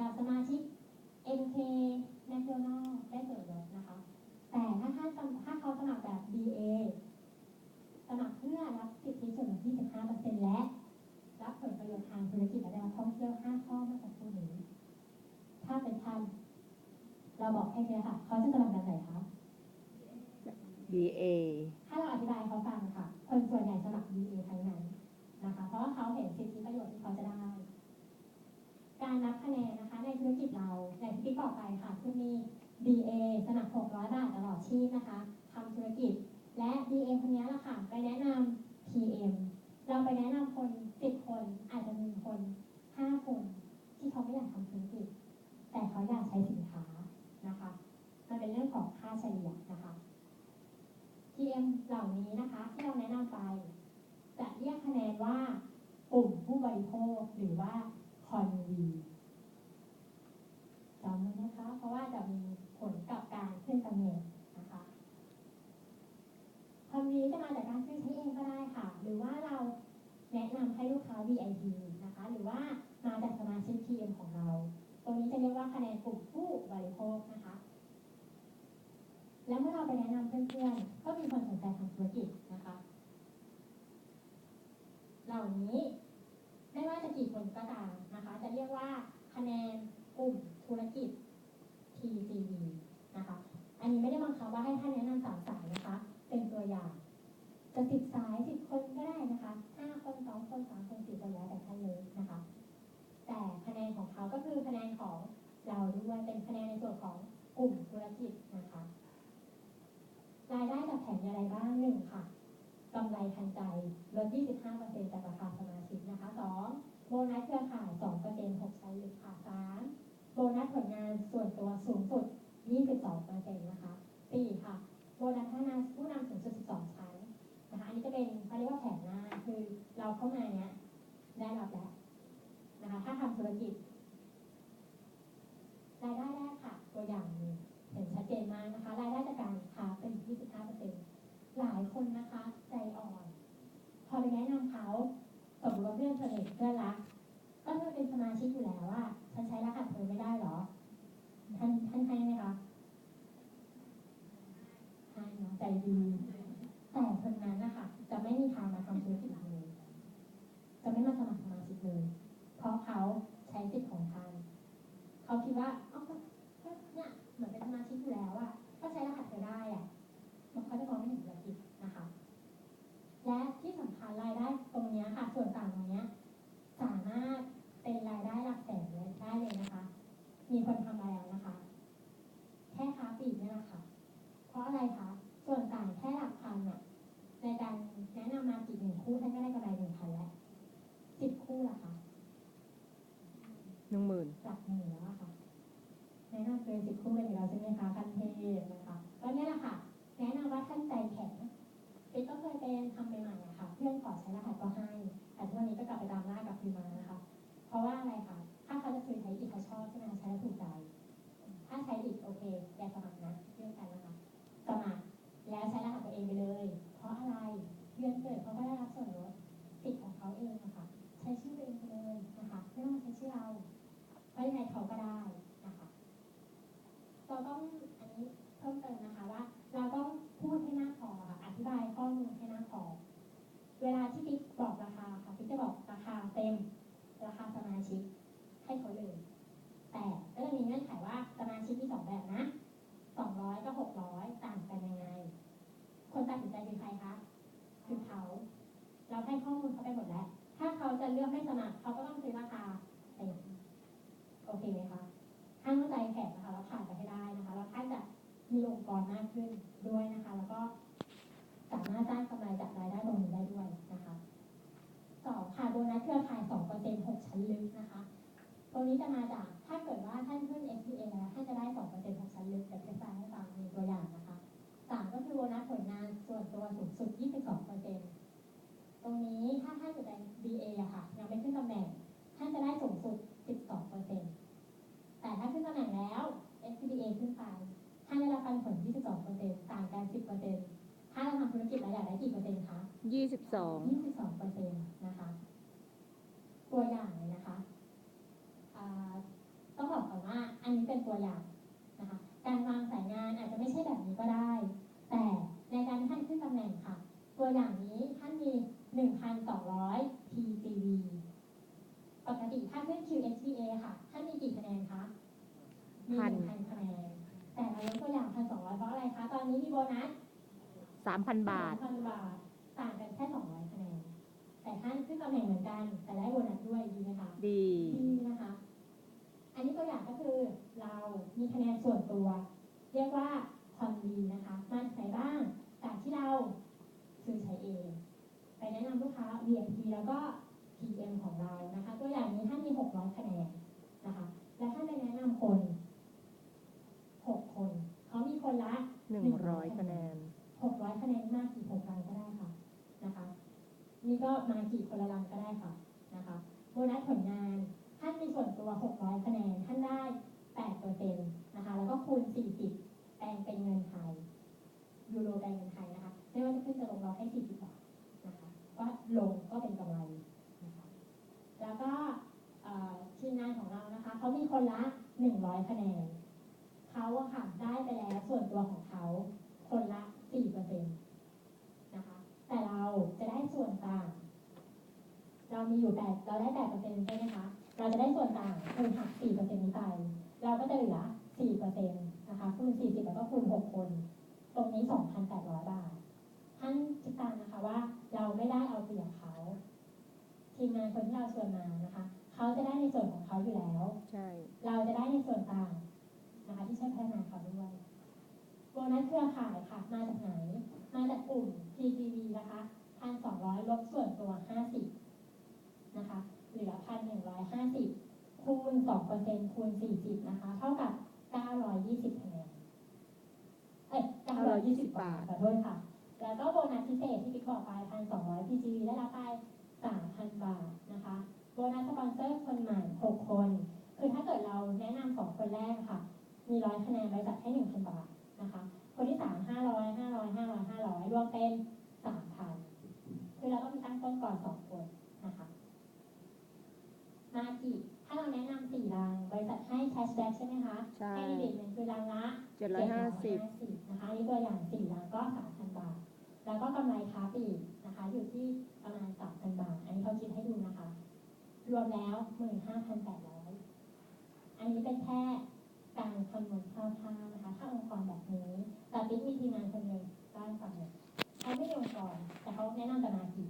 กับสมาชิก MK National ได้ส่วนลดนะคะ แต่ถ้าท่านถ้าเขาสมัครแบบ BA สมัครเพื่อรับสิทธิส่วนลด25%และรับผลประโยชน์ทางธุรกิจและการท่องเที่ยว 5 ข้อเมื่อสักครู่นี้ถ้าเป็นท่านเราบอกให้เลยค่ะ เขาจะสมัครแบบไหนคะ BA ถ้าเราอธิบายให้เขาฟังค่ะ คนส่วนใหญ่สมัคร BA ทั้งนั้น ค่ะคือมี BA สมัคร600 บาทตลอดชีพนะคะทำธุรกิจ และ BA คนนี้ละค่ะ ไปแนะนำ PM เราไปแนะนำคน 10 คนอาจจะมีคน 5 คน ที่เขาไม่อยากทำธุรกิจ แต่เขาอยากใช้สินค้านะคะมันเป็นเรื่องของค่าเฉลี่ยนะคะ PM เหล่านี้นะคะที่เราแนะนำไป จะเรียกคะแนนว่ากลุ่มผู้บริโภคหรือว่าคอนวี เพราะว่าจะมีผลกับการขึ้นตำแหน่งนะคะคอนวีจะมาจากการซื้อใช้เองก็ได้ค่ะ หรือว่าเราแนะนำให้ลูกค้า VIP นะคะ หรือว่ามาจากสมาชิก PM ของเรา ตรงนี้จะเรียกว่าคะแนนกลุ่มผู้บริโภคนะคะ แล้วเมื่อเราไปแนะนำเพื่อนๆ ก็มีคนสนใจทำธุรกิจนะคะ เหล่านี้ไม่ว่าจะกี่คนก็ตามนะคะ จะเรียกว่าคะแนนกลุ่มธุรกิจ TCV นะคะ อันนี้ไม่ได้บังคับว่าให้ท่านแนะนำสามสายนะคะ เป็นตัวอย่างจะสิบสายสิบคนก็ได้นะคะห้าคนสองคนสามคนสี่คนแล้วแต่ท่านเลยนะคะ แต่คะแนนของเขาก็คือคะแนนของเราด้วยเป็นคะแนนในส่วนของกลุ่มธุรกิจนะคะ รายได้จากแผนอะไรบ้างหนึ่งค่ะกำไรทันใจลด25%จากราคาสมาชิกนะคะ 2. โบนัสเครือข่าย 2% 6ใช้ลึกค่ะ 3. โบนัสผลงานส่วนตัวสูงสุด 22%นะคะ 4. ค่ะ โบนัสผู้นำผู้นำสูงสุด 12 ชั้นนะคะ อันนี้จะเป็นเขาเรียกว่าแผนหน้า คือ เราเข้ามาเนี้ยได้รับแล้วนะคะ ถ้าทำธุรกิจรายได้แรกค่ะ ตัวอย่างนี้เห็นชัดเจนมากนะคะ รายได้จากการค้าเป็น 25%หลายคนนะคะ ใจอ่อน พอไปแนะนำเขาสมมติว่าเพื่อนสนิทเพื่อนรักก็เธอเป็นสมาชิกอยู่แล้วว่าฉันใช้รหัสเธอไม่ได้เหรอ ท่านท่านให้ไหมคะให้เนาะใจดี แต่คนนั้นนะคะจะไม่มีทางมาทำธุรกิจเลย จะไม่มาสมัครสมาชิก เลยเพราะเขาใช้สิทธิ์ของท่านเขาคิดว่า เกินสิบคู่เลยอยู่แล้วใช่ไหมคะกันเทศนะคะก็เนี่ยแหละค่ะแนะนำว่าท่านใจแข็งปิ๊กก็เคยเป็นทำใหม่ๆอะค่ะเพื่อนขอใช้รหัสก็ให้ แต่ทุกวันนี้ก็กลับไปตามล่ากับคืนมานะคะ เพราะว่าอะไรคะถ้าเขาจะซื้อใช้อีกเขาชอบใช่ไหมใช้แล้วถูกใจ ถ้าใช้อีกโอเคอย่าสมัครนะเรื่องกันนะคะสมัครแล้วใช้รหัสตัวเองไปเลย เพราะอะไรเดือนเกิดเขาก็ได้รับส่วนลดสิทธิ์ของเขาเองอะคะใช้ชื่อตัวเองไปเลยนะคะไม่ต้องใช้ชื่อเราเพราะยังไงเขาก็ได้นะคะ เราต้องอันนี้เพิ่มเติมนะคะว่า เราต้อง พูดให้หน้ากพอค่ะอธิบายข้อมูลให้หน้ากพอเวลาที่ติ๊กบอกเรา เครือข่ายสองเปอร์เซ็นต์หกชั้นลึกนะคะตรงนี้จะมาจากถ้าเกิดว่าท่านขึ้น SPA แล้วท่านจะได้สองเปอร์เซ็นต์หกชั้นลึกเดี๋ยวจะแปลให้ฟังมีตัวอย่างนะคะสามก็คือโบนัสผลงานส่วนตัวสูงสุด 22%ตรงนี้ถ้าท่านจะไ BA อะค่ะยังไม่ขึ้นตำแหน่ง ท่านจะได้สูงสุด 12เปอร์เซ็นต์แต่ถ้าขึ้นตำแหน่งแล้ว SCBA ขึ้นไป ท่านได้รับปันผล 22เปอร์เซ็นต์ต่างกัน 10เปอร์เซ็นต์ถ้าเราทำธุรกิจเราอยากได้กี่เปอร์เซ็นต์คะ ยี่สิบสอง 22เปอร์เซ็นต์นะคะ ตัวอย่างเลยนะคะอ่าต้องบอก 1,200 TGV ปกติถ้าขึ้น QSBA ค่ะท่านมีกี่คะแนนคะ มี พัน 1,000คะแนน แต่เรายกตัวอย่าง 1,200 เพราะอะไรคะ ตอนนี้มีโบนัสสามพันบาท2,000บาท ต่างกันแค่200คะแนน แต่ท่านขึ้นตำแหน่งเหมือนกัน แต่ได้โบนัสด้วยดีไหมคะ ดี ดีนะคะ อันนี้ตัวอย่างก็คือเรามีคะแนนส่วนตัว เรียกว่าความดีนะคะมาจากไหนบ้าง จากที่เราซื้อใช้เอง ไปแนะนำลูกค้า VIP แล้วก็ PM ของเรานะคะ ตัวอย่างนี้ท่านมี600คะแนนนะคะ และท่านไปแนะนำคน6คน เขามีคนละ หนึ่งร้อยคะแนน600คะแนนมากกี่โครงการก็ได้ค่ะนะคะ นี่ก็มากี่คนละลังก็ได้ค่ะนะคะโบนัสผลงานท่านมีส่วนตัว600คะแนนท่านได้8%นต์นะคะแล้วก็คูณ40แปลงเป็นเงินไทยยูโรแปลงเงินไทยนะคะไม่ว่าจะขึ้นจะลงเราให้40บบาทนะคะก็ลงก็เป็นกำไรนะคะแล้วก็ทีมงานของเรานะคะเขามีคนละ100คะแนน เขาอะค่ะได้ไปแล้วส่วนตัวของเขาคนละ4%นะคะ แต่เราจะได้ส่วนต่าง เรามีอยู่8เราได้8%ใช่ไหมคะ เราจะได้ส่วนต่างคูณหัก4%นี้ไป เราก็จะเหลือ4%นะคะคูณ40แล้วก็คูณ6คน ตรงนี้2,800บาท ท่านคิดตามนะคะว่า เราไม่ได้เอาเปรียบเขาทีมงานคนที่เราชวนมานะคะ เขาจะได้ในส่วนของเขาอยู่แล้วใช่เราจะได้ในส่วนต่าง นะคะที่ช่วยพัฒนาเขาด้วยโบนัสเครือข่ายค่ะ มาจากไหน มาจากกลุ่ม PGV นะคะ1,200ลบส่วนตัว50นะคะ เหลือ1,150คูณ2%คูณ40นะคะ เท่ากับ920คะแนนเอ้ย920บาทขอโทษค่ะ แล้วก็โบนัสพิเศษที่พี่บอกไป1,200 PGV ได้รับไป3,000บาทนะคะ โบนัสสปอนเซอร์คนใหม่6คน คือถ้าเกิดเราแนะนำสองคนแรกค่ะ มีร้อยคะแนนบริษัทให้1,000บาทนะคะ คนที่3 500 500 500 500รวมเป็น3,000คือเราต้องมีตั้งต้นก่อน2คนนะคะมากี่ถ้าเราแนะนำ4รังบริษัทให้แคชแบ็กใช่ไหมคะใช่ให้ดีเด่นคือรังละเจ็ดร้อยห้าสิบ750นะคะอันนี่ตัวอย่าง4รังก็3,000บาท แล้วก็กำไรค้าปลีกนะคะ อยู่ที่ประมาณ3,000บาท อันนี้เขาคิดให้ดูนะคะ รวมแล้ว15,800อันนี้เป็นแค่ การคำนวณคร่าวๆนะคะถ้าองค์กรแบบนี้แต่ปิ๊กมีทีมงานคนหนึ่งบ้านฝั่งเนี่ยเขาไม่มีองค์กรแต่เขาแนะนำแต่มาธิ